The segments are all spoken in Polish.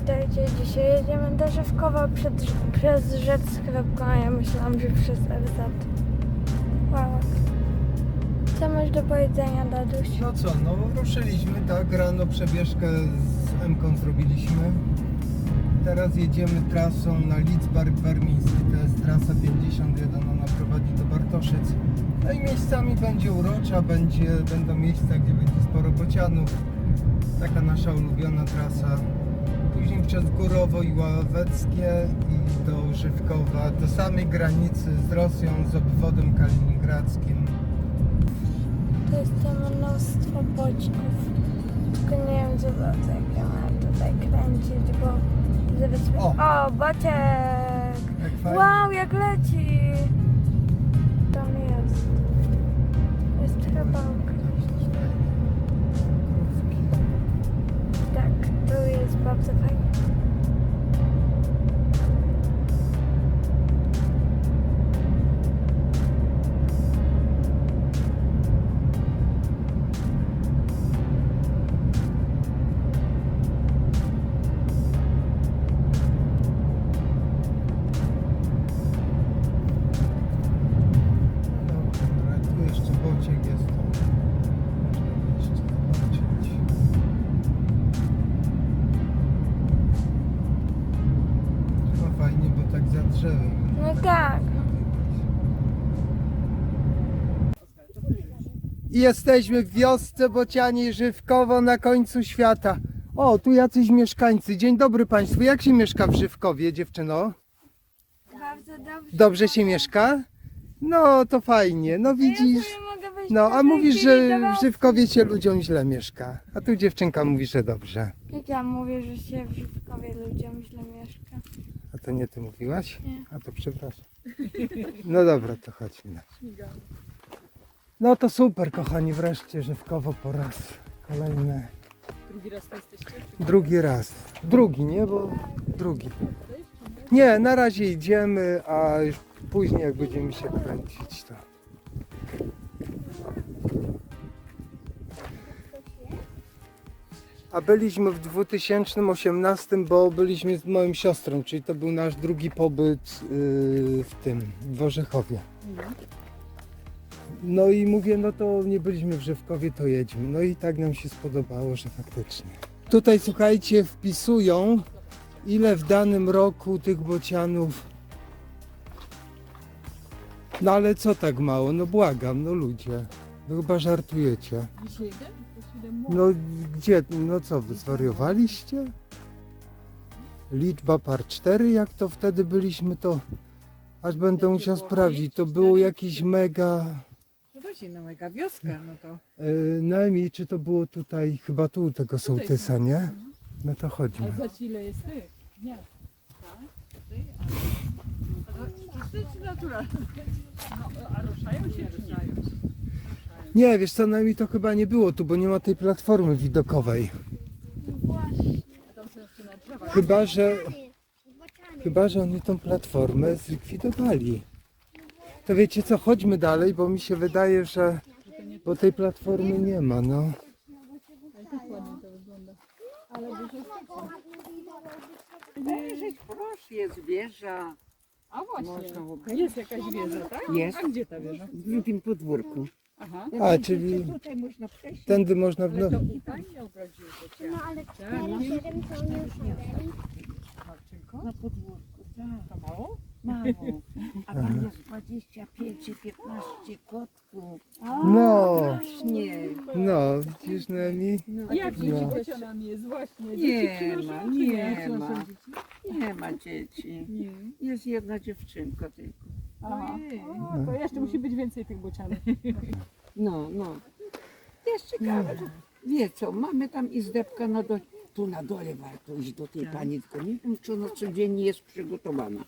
Witajcie, dzisiaj jedziemy do Żywkowa przed, przez rzecz sklepką, a ja myślałam, że przez Elzat. Wow. Co masz do powiedzenia, Daduś? No co, no ruszyliśmy, tak, rano przebieżkę z Mką zrobiliśmy. Teraz jedziemy trasą na Lidzbark Warmiński, to jest trasa 51, ona prowadzi do Bartoszyc. No i miejscami będzie urocza, będzie, będą miejsca, gdzie będzie sporo bocianów. Taka nasza ulubiona trasa. Później przez Górowo i Ławeckie i do Żywkowa, do samej granicy z Rosją, z obwodem kaliningradzkim. To jest tam mnóstwo boczków. Tylko nie wiem, co to jak ja mam tutaj kręcić, bo zaraz... O! o bociek! Jak. Wow, jak leci! Tam jest. Jest chyba. Tak, to jest bardzo fajnie. Jesteśmy w wiosce Bocianie Żywkowo na końcu świata. O, tu jacyś mieszkańcy. Dzień dobry Państwu. Jak się mieszka w Żywkowie, dziewczyno? Bardzo dobrze. Dobrze się mieszka? No, to fajnie. No widzisz. No, a mówisz, że w. Żywkowie się ludziom źle mieszka. A tu dziewczynka mówi, że dobrze. Jak ja mówię, że się w Żywkowie ludziom źle mieszka. A to nie ty mówiłaś? Nie. A to przepraszam. No dobra, to chodźmy. na- No to super, kochani, wreszcie Żywkowo po raz kolejny. Drugi raz to jesteście? Drugi raz. Drugi, nie? Bo drugi. Nie, na razie idziemy, a już później jak będziemy się kręcić to. A byliśmy w 2018, bo byliśmy z moją siostrą, czyli to był nasz drugi pobyt yy, w tym, w Orzechowie. No i mówię, no to nie byliśmy w Żywkowie, to jedźmy. No i tak nam się spodobało, że faktycznie. Tutaj słuchajcie, wpisują ile w danym roku tych bocianów. No ale co tak mało? No błagam, no ludzie. No chyba żartujecie. No gdzie, no co, wy zwariowaliście? Liczba par 4, jak to wtedy byliśmy, to aż będę musiał sprawdzić. To było jakieś mega... No właśnie, no mega wioska, no to. Yy, Najmniej, czy to było tutaj, chyba tu tego sołtysa, nie? No to chodźmy. A za ile jest tych? Gniazd. Tutaj? A- a to- To jest naturalne. No, a ruszają się czy nie? Nie, wiesz co, najmniej to chyba nie było tu, bo nie ma tej platformy widokowej. A tam są jeszcze na drzewach. Chyba, że, chyba, że oni tą platformę zlikwidowali. To wiecie co, chodźmy dalej, bo mi się wydaje, że bo tej platformy nie ma, no. Ale tak ładnie to wygląda. Ale dużo Leżeć proszę, jest wieża. A Można właśnie, obejrzeć. jest jakaś wieża, tak? Jest. A gdzie ta wieża? W drugim podwórku. Aha. A, czyli Tutaj można przejść. tędy można... Ale No, to u pani ogrodził to cię. No ale Tak, 4, 7 to nie usiadali. tylko? Na podwórku, tak. To mało? Mało. A tam jest 25 czy 15 kotków. no, Nie. no, widzisz, Nemi? A jak No. dzieci bocianami jest właśnie? Nie Dzieci przynoszą, ma, czy nie Przynoszą ma. dzieci? Nie ma dzieci. Nie. Jest jedna dziewczynka tylko. Aha. Ojej. O, to jeszcze musi być więcej tych bocianów. No, no. Jest ciekawe, że wie co, mamy tam izdebkę na do... Tu na dole warto iść do tej pani, tylko nie wiem, czy ona codziennie jest przygotowana.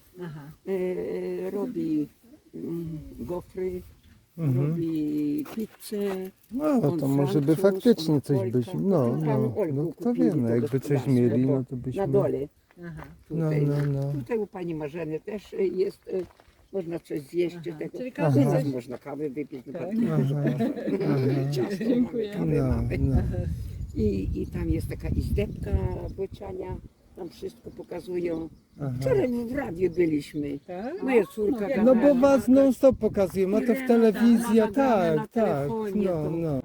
E, robi mm, gofry, Mhm. robi pizzę. No, to on może by Francuz, faktycznie on coś Polka. być, no, Tam no, Olku no kto kupili wie, no jakby coś mieli, bo no to byśmy... Na dole. No, Tutaj, no, no. tutaj u pani Marzeny też e, jest, e, można coś zjeść Aha, tego. czyli każdy coś- można kawę wypić. na Tak. przykład. Aha, Ciasto Dziękuję. kawę no, mamy. no. I, I tam jest taka izdebka bociania. Tam wszystko pokazują. Aha. Wczoraj w radiu byliśmy. Tak? Moja córka No bo gadała. was non stop pokazuje, ma to w telewizji, Renata nagrane na tak, tak, no, no.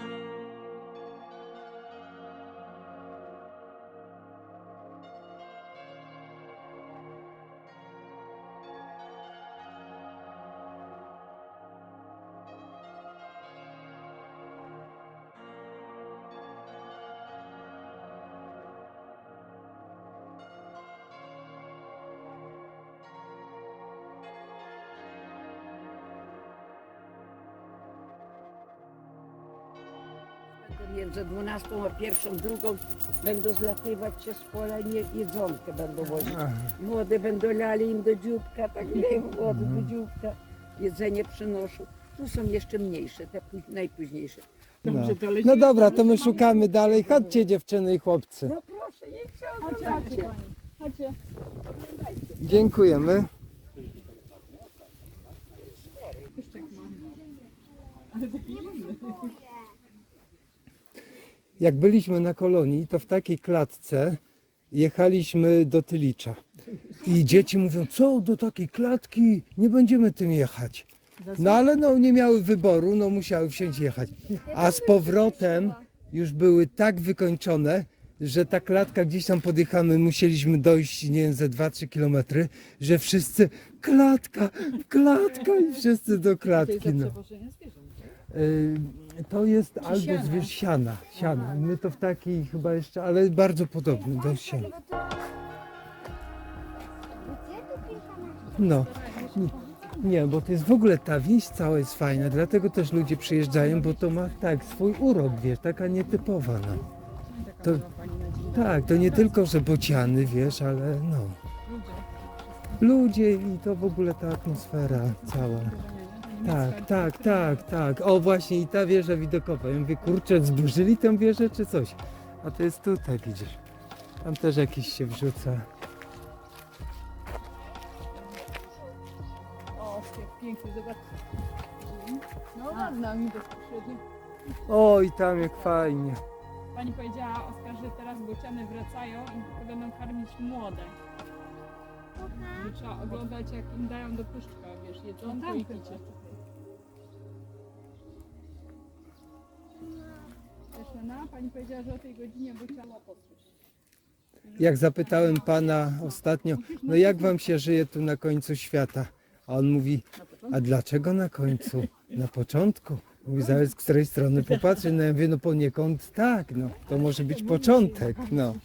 Między 12 a 1, drugą będą zlatywać się z pola, nie, jedzonkę będą wozić. Wodę będą lali im do dzióbka, tak leją wodę do dzióbka. Jedzenie przynoszą. Tu są jeszcze mniejsze, te póź- najpóźniejsze. No. Dobrze, to no dobra, to my szukamy dalej. Chodźcie dziewczyny i chłopcy. No proszę, niech się oglądacie. Chodźcie. Dziękujemy. Jak byliśmy na kolonii, to w takiej klatce jechaliśmy do Tylicza. I dzieci mówią, co do takiej klatki, nie będziemy tym jechać. No ale no nie miały wyboru, no musiały wsiąść jechać. A z powrotem już były tak wykończone, że ta klatka gdzieś tam podjechamy, musieliśmy dojść, nie wiem, ze 2-3 kilometry, że wszyscy klatka, klatka i wszyscy do klatki. No. Y, To jest albo zwierz siana, siana. My to w takiej chyba jeszcze, ale bardzo podobny do siana. No. Nie, Nie, bo to jest w ogóle ta wieś cała jest fajna, dlatego też ludzie przyjeżdżają, bo to ma tak swój urok, wiesz, taka nietypowa, no. To, tak, to nie tylko, że bociany, wiesz, ale no. Ludzie i to w ogóle ta atmosfera cała. Tak, tak, tak, tak. O właśnie i ta wieża widokowa. Ja mówię, kurczę, zburzyli tę wieżę czy coś? A to jest tutaj, widzisz. Tam też jakiś się wrzuca. O, jak pięknie, zobaczcie. No nad nami bezpośrednio. Oj, tam jak fajnie. Pani powiedziała, Oskar, że teraz bociany wracają i tylko będą karmić młode. Że trzeba oglądać jak im dają do pyszczka, wiesz, jedzonko i picie. Lena, pani powiedziała, że o tej godzinie posłysz. Jak zapytałem pana ostatnio, no jak wam się żyje tu na końcu świata? A on mówi, a dlaczego na końcu? Na początku. Mówi, zależy z której strony popatrzy. No ja mówię, no poniekąd tak, no. To może być początek, no.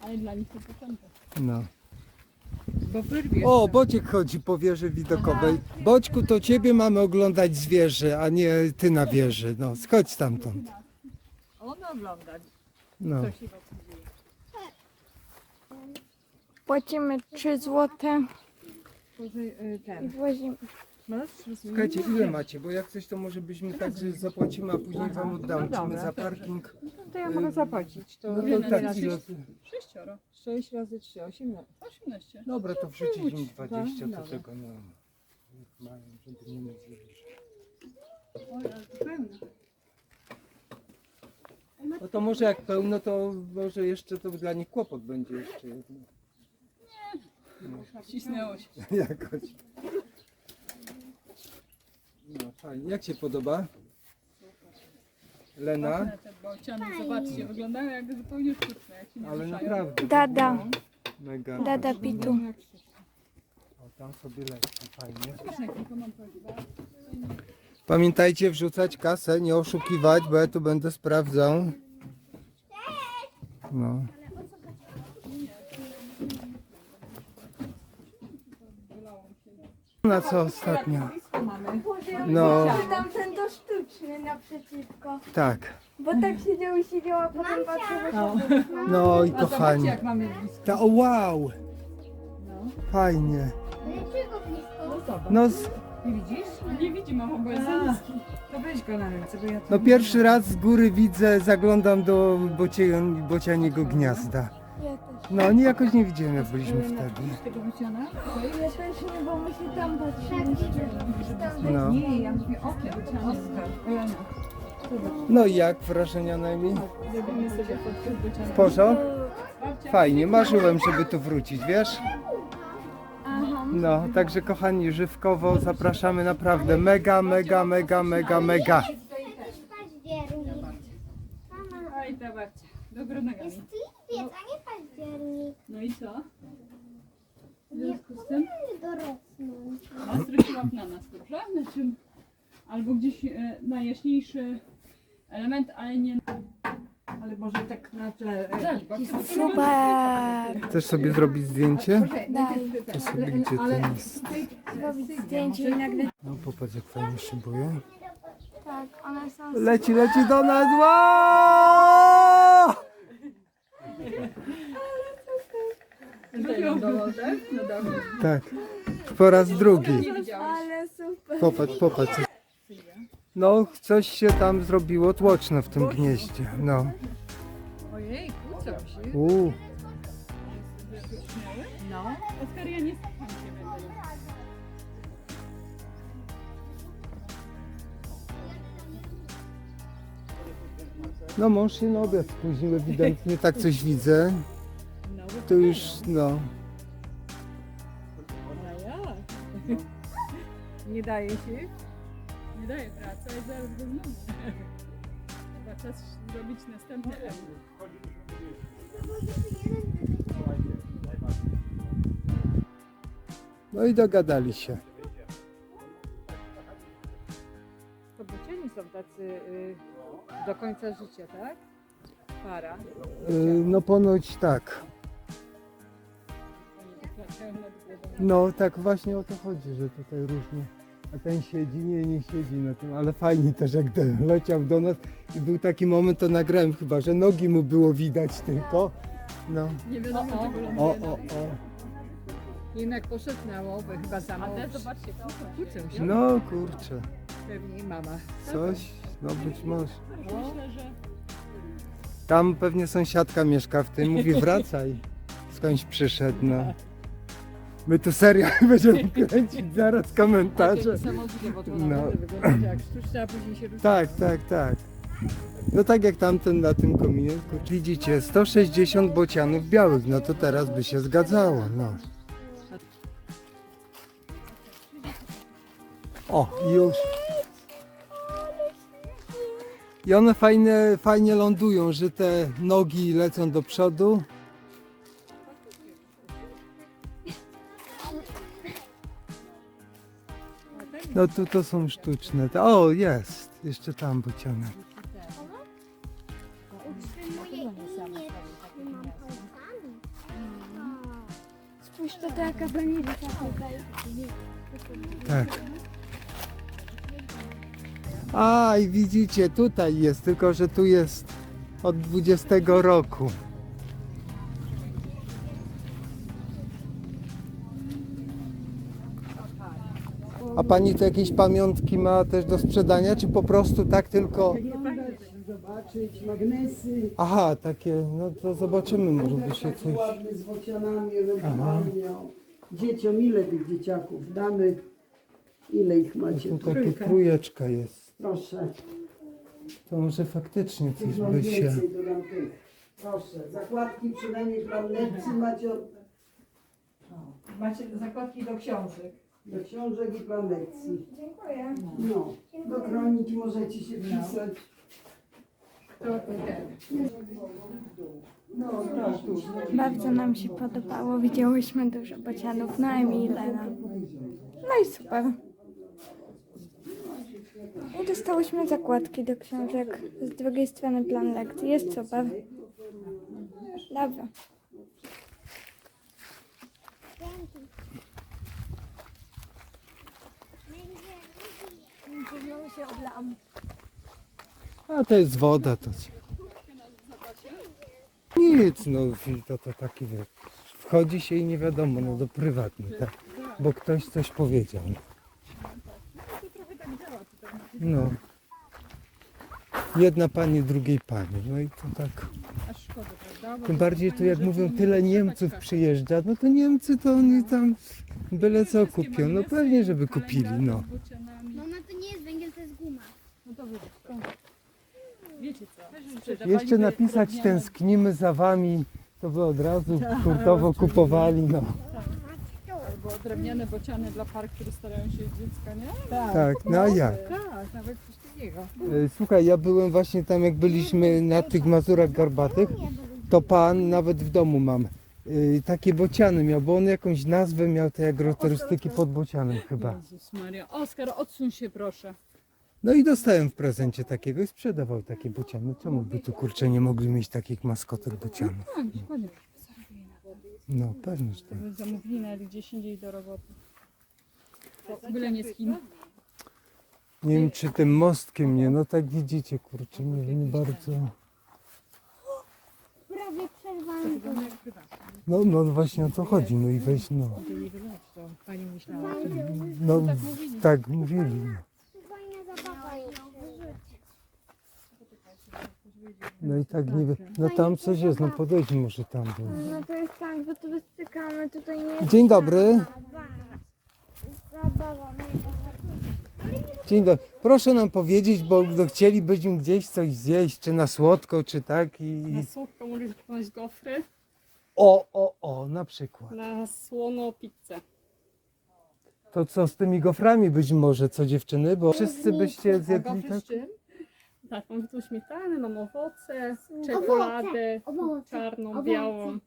Ale dla nich to początek. no. O, Bociek chodzi po wieży widokowej. Boćku, to ciebie mamy oglądać z wieży, a nie ty na wieży. No, schodź stamtąd. On ogląda, No. co się wokół dzieje. Płacimy 3 złote i Ten. wozimy. Słuchajcie, ile macie? Bo jak coś, to może byśmy tak, że zapłacimy, a później wam oddamy. Czy my za parking? To ja mogę zapłacić. To No to tak, ile? Sześcioro. 6 razy 3, 18. 18. Dobra, to wrzucić im 20 do Dobra. tego, no. Niech Mają, żeby nie mówili. Oj, ale to pełno. No to może jak pełno, to może jeszcze to dla nich kłopot będzie jeszcze jedno. Wcisnęło się. Jakoś. No fajnie. Jak się podoba? Lena? Te bociany, zobaczcie, wyglądają jak zupełnie sztuczne, jak się nie Ale ruszają. naprawdę. Dada, Mega. dada pitu. O, tam sobie lecą, fajnie. Tylko mam. Pamiętajcie wrzucać kasę, nie oszukiwać, bo ja tu będę sprawdzał. No. Na co ostatnio? No, Tamten to sztuczny naprzeciwko. tak. Bo tak siedział i siedział, a potem patrzył, No i A zobaczcie kochani. jak mamy blisko. Ta, o, wow! No. Fajnie. No zobacz. No, z, Nie widzisz? Nie widzi mamo, bo jest za niski. To weź go na ręce, bo ja tu no pierwszy raz z góry widzę, zaglądam do bocie, bocianiego gniazda. Ja też. No, nie jakoś nie widziałem, jak byliśmy wtedy. Tego? Ja też nie, bo my się tam patrzyliśmy. No. Nie, ja mówię o tym, Oskar. Elena, No i jak wrażenia najmniej? zrobimy sobie fotkę z fajnie. Marzyłem, żeby tu wrócić, wiesz? No, także kochani, żywkowo zapraszamy naprawdę mega, mega, mega, mega, mega. Październik. Mama, Oj, ta babcia. Dobro nogami. jest lipiec, a nie październik. No i co? W Nie związku z tym dorosnąć. no, zwróciła na nas, dobrze? Znaczy, albo gdzieś e, najjaśniejszy element, ale nie... Ale może tak na tle... e, Super! Chcesz sobie zrobić zdjęcie? Daj, To sobie gdzie to jest? zrobić zdjęcie i nagle... No popatrz jak fajnie szybuje. Tak, one są... Leci, leci do nas! Wow! Tak, po raz drugi. Ale super! Popatrz, popatrz. No, coś się tam zrobiło tłoczno w tym gnieździe. No. Ojej, się. Uuu. No. Oskar, ja nie słucham. No mąż się na obiad spóźnił ewidentnie, tak coś widzę. To już, no. a ja? Nie daje się. Nie daję pracy, ale zaraz go znowu. Chyba czas zrobić następny. No i dogadali się. To bociani są tacy y, do końca życia, tak? Para. Yy, no ponoć tak. No tak właśnie o to chodzi, że tutaj różnie. A ten siedzi, nie, nie siedzi na tym, ale fajnie też jak ten leciał do nas i był taki moment, to nagrałem chyba, że nogi mu było widać tylko. No. Nie wiadomo czego O, o, o. Jednak poszedł na łowę, chyba za A mało. te, zobaczcie, kłócą się. No kurczę, Pewnie i mama. coś, no być może. Myślę, że Tam pewnie sąsiadka mieszka w tym, mówi wracaj, skądś przyszedł, no. My tu serial będziemy kręcić zaraz komentarze. Niesamowite, bo to No. naprawdę wygląda jak sztuczne, a później się. Tak, tak, tak. No tak jak tamten na tym kominie. Kurczę, Widzicie, 160 bocianów białych, no to teraz by się zgadzało, no. O, już. I one fajnie, fajnie lądują, że te nogi lecą do przodu. No tu to są sztuczne. O, jest. Jeszcze tam bocianek. Utrzymuję imię trzymam palcami. Spójrz, to taka tutaj. Tak. A i widzicie, tutaj jest, tylko że tu jest od 20 roku. A pani tu jakieś pamiątki ma też do sprzedania, czy po prostu tak tylko. Zobaczyć magnesy, Aha, takie, no to zobaczymy, może by się coś. ładne z ewentualnie. o. Dzieciom, ile tych dzieciaków damy? Ile ich macie? Tu takie trójeczka jest. Proszę, To może faktycznie coś tych mam by się. więcej. Proszę, zakładki przynajmniej dla lekcji macie od, Macie zakładki do książek. Do książek i dla lekcji. Dziękuję. No, do kroniki możecie się pisać. To ten. No, tak, tu. Bardzo nam się podobało. Widziałyśmy dużo bocianów, no i Lena. No i super. I dostałyśmy zakładki do książek. Z drugiej strony plan lekcji. Jest super. Dobra. Się. A to jest woda, to co? Nic, no to, to taki wie, wchodzi się i nie wiadomo, no do prywatny, tak? Bo ktoś coś powiedział. No. Jedna pani, drugiej pani, no i to tak. Tym bardziej tu jak mówią, tyle Niemców przyjeżdża, no to Niemcy to oni tam byle co kupią, no pewnie, żeby kupili, no. z bocianami. Mama, to nie jest węgiel, to jest guma. No to wybacz. Wiecie co? Jeszcze napisać tęsknimy za wami, to by od razu hurtowo kupowali, no. Albo drewniane bociany dla par, które starają się dziecka, nie? Tak, no a jak? Tak, nawet coś takiego. E, Słuchaj, ja byłem właśnie tam, jak byliśmy na tych Mazurach Garbatych, to pan nawet w domu mam. y, Takie bociany miał, bo on jakąś nazwę miał, te agroturystyki pod bocianem chyba. Jezus Maria. Oskar, odsuń się proszę. No i dostałem w prezencie takiego i sprzedawał takie bociany. Czemu by tu kurczę nie mogli mieć takich maskotek bocianów? Tak, dokładnie. No pewnie, że tak. By zamówili nawet gdzieś indziej do roboty. To byle nie z Chin. Nie wiem czy tym mostkiem nie, no tak widzicie kurczę, nie wiem bardzo. Prawie przerwany. No, no właśnie o co chodzi, no i weź no. Pani myślała. No tak mówili. no. Fajna zabawa jest. No i tak nie wiem. No tam coś jest, no podejdźmy może tam. Bo... No to jest tak, bo tu wystykamy, tutaj nie jest Dzień dobry. zabawa. Dzień dobry. Proszę nam powiedzieć, bo no, chcielibyśmy gdzieś coś zjeść, czy na słodko, czy tak i... Na słodko możesz kupować gofry, O, o, o, na przykład. na słono pizzę. To co z tymi goframi być może, co dziewczyny? Bo wszyscy byście zjedli tak? z czym? Tak, mam tu śmietanę, mam owoce, czekoladę, Owoce. czarną, Owoce. białą.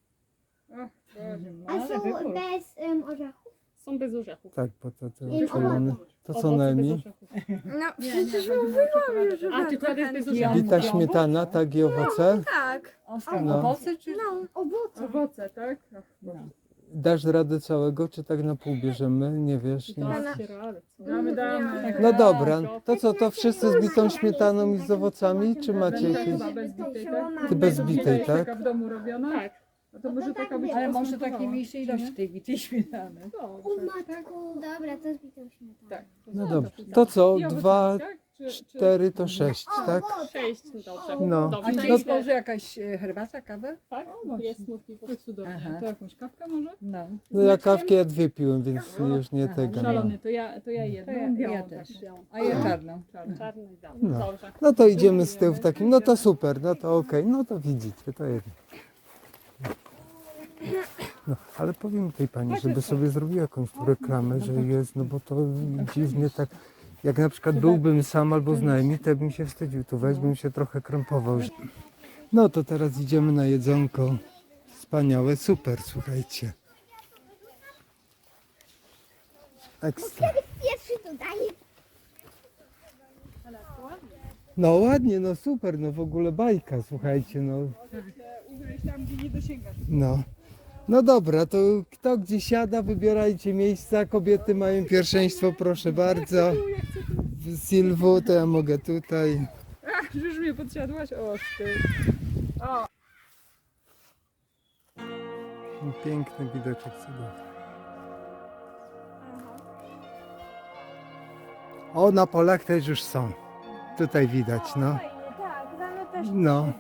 A Ale są wybór. bez um, orzechów? Są bez orzechów. Tak, bo to, to czerwone. To co Owoce bez najmniej? orzechów. No przecież mówiłam już, że A, to jest bez orzechów. Bita śmietana, tak i owoce. Tak. Oskar, No. owoce czy... No, owoce. Owoce, tak? Dasz radę całego, czy tak na pół bierzemy? Nie wiesz? Nie. Damy, damy. No dobra, to co, to wszyscy z bitą śmietaną i z owocami, czy macie jakieś? Chyba bez bitej, tak? Ty bez bitej, tak? taka w domu robiona? Tak. No to może taka być Ale może posmakowała, takiej mniejszej czy nie? ilości tej bitej śmietany. U Dobrze. matku. Dobra, to jest bitą śmietaną. Tak. No dobrze. To co, I dwa, tak? Cztery to sześć, tak? Sześć, dobrze. No. Dobrze. A jest może jakaś e, herbata, kawa? tak? Jest smutki po cudownie. Aha. To jakąś kawkę może? No. No ja kawkę ja dwie piłem, więc już nie tego. No. Szalony, to ja, to ja jedną, To ja- białą, ja tak, też. białą. A ja czarną. Czarny, i. No. Dobrze. no to idziemy z tyłu w takim, no to super, no to okej, no to widzicie, to jedno. No, ale powiem tej pani, żeby sobie zrobiła jakąś tu reklamę, że jest, no bo to dziwnie tak, jak na przykład byłbym sam albo znajomy, to bym się wstydził, tu weź bym się trochę krępował. No to teraz idziemy na jedzonko, wspaniałe, super, słuchajcie. Ekstra. Pierwszy. No ładnie, no super, no w ogóle bajka, słuchajcie, no. Ugryź tam, gdzie nie dosięgasz. No. No dobra, to kto gdzie siada, wybierajcie miejsca. Kobiety mają pierwszeństwo, proszę bardzo. Silwu, to ja mogę tutaj. Ach, już mnie podsiadłaś? O, ty. O, Piękny widoczek cudowny. O, na polach też już są. Tutaj widać, no. Tak, damy też No.